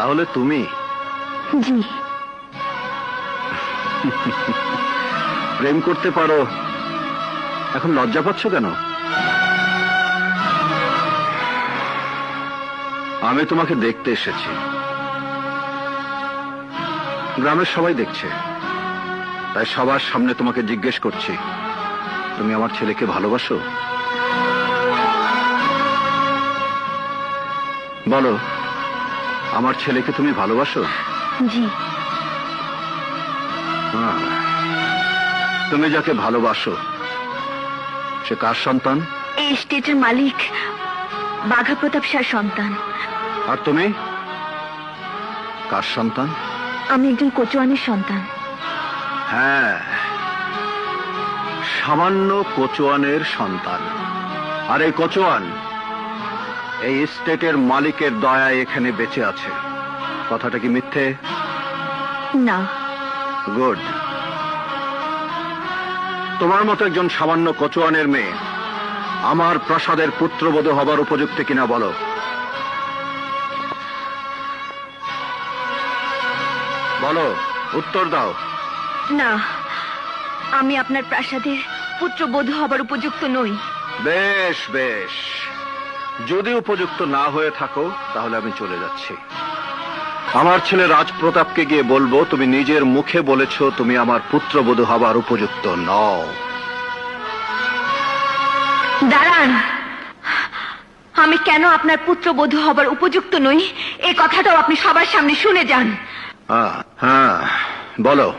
তাহলে তুমি? জি। প্রেম করতে পারো। এখন লজ্জা পাচ্ছ কেন? আমি তোমাকে দেখতে এসেছি। গ্রামের সবাই দেখছে। তাই সবার সামনে তোমাকে জিজ্ঞেস করছি তুমি আমার ছেলেকে ভালোবাসো? বলো। আমার ছেলেকে তুমি ভালোবাসো? জি। তুমি যাকে ভালোবাসো সে কার সন্তান? এই স্টেটের মালিক বাঘা প্রতাপ শাহ সন্তান। আর তুমি? কার সন্তান? আমি একজন কোচওয়ানের সন্তান। হ্যাঁ সামান্য কোচোয়ানের সন্তান। আর এই কোচোয়ান! এই স্টেটের মালিকের দয়া এখানে বেঁচে আছে। কথাটা কি মিথ্যে? না। গুড। তোমার মতো একজন সামান্য কচুয়ানের মেয়ে আমার প্রাসাদের পুত্রবধূ হবার উপযুক্ত কিনা বলো? বলো উত্তর দাও। না আমি আপনার প্রাসাদের পুত্রবধূ হবার উপযুক্ত নই। বেশ বেশ। যদি উপযুক্ত না হয়ে থাকো তাহলে আমি চলে যাচ্ছি। আমার ছেলে রাজপ্রতাপকে গিয়ে বলব তুমি নিজের মুখে বলেছ তুমি আমার পুত্রবধূ হবার উপযুক্ত নও। দাঁড়ান। আমি কেন আপনার পুত্রবধূ হবার উপযুক্ত নই? এই কথাটাও আপনি সবার সামনে শুনে যান। হ্যাঁ, হ্যাঁ বলো।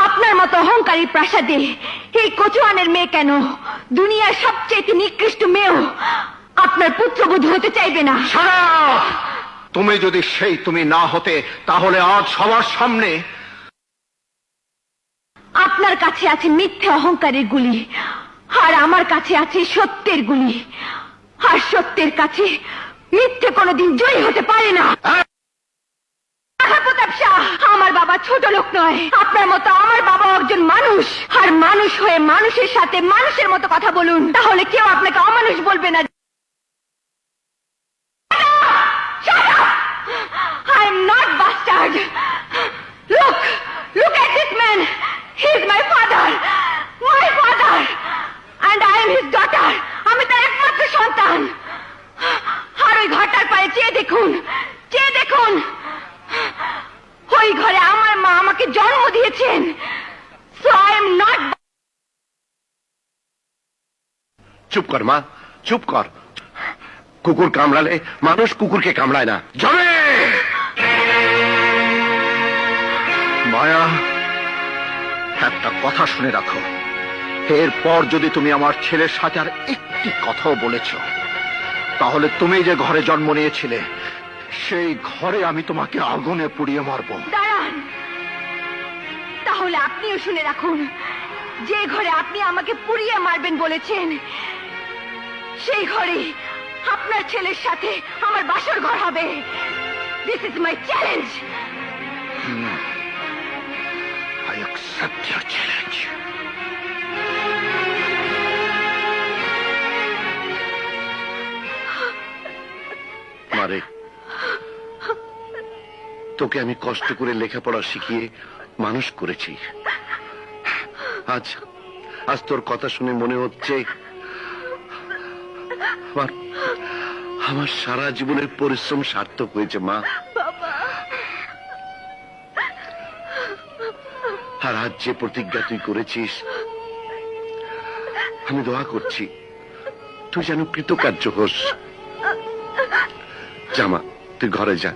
আপনার মতো অহংকারী প্রাসাদে এই কচুয়ানের মেয়ে কেন? দুনিয়ার সবচেয়ে নিকৃষ্ট মেয়েও। আপনার পুত্রবধূ হতে চাইবে না। তুমি যদি সেই তুমি না হতে তাহলে আজ সবার সামনে আপনার কাছে আছে মিথ্যে অহংকারের গুলি আর আমার কাছে আছে সত্যের গুলি আর সত্যের কাছে মিথ্যে কোনোদিন জয়ী হতে পারে না। শাহ, আমার বাবা ছোট লোক নয়। আপনার মতো আমার বাবা একজন মানুষ। আর মানুষ হয়ে মানুষের সাথে মানুষের মতো কথা বলুন তাহলে কেউ আপনাকে অমানুষ বলবে না। চেয়ে দেখুন? ওই ঘরে আমার মা আমাকে জন্ম দিয়েছেন। চুপ কর, মা। চুপ কর। কুকুর কামড়ালে মানুষ কুকুরকে কামড়ায় না। যাবে মায়া, একটা কথা শুনে রাখো। এরপর যদি তুমি আমার ছেলের সাথে আর একটি কথাও বলেছ, তাহলে তুমি যে ঘরে জন্ম নিয়েছিলে সেই ঘরে আমি তোমাকে আগুনে পুড়িয়ে মারব। দাঁড়ান। তাহলে আপনিও শুনে রাখুন যে ঘরে আপনি আমাকে পুড়িয়ে মারবেন বলেছেন সেই ঘরে আপনার ছেলের সাথে আমার বাসর ঘর হবে। This is my challenge I accept your challenge মারে তোকে আমি কষ্ট করে লেখাপড়া শিখিয়ে মানুষ করেছি। আজ আজ তোর কথা শুনে মনে হচ্ছে আমার আমার সারা জীবনের পরিশ্রম সার্থক হয়েছে মা। আর আজ যে প্রতিজ্ঞা তুই করেছিস আমি দোয়া করছি তুই যেন কৃতকার্য হোস। জামা তুই ঘরে যা।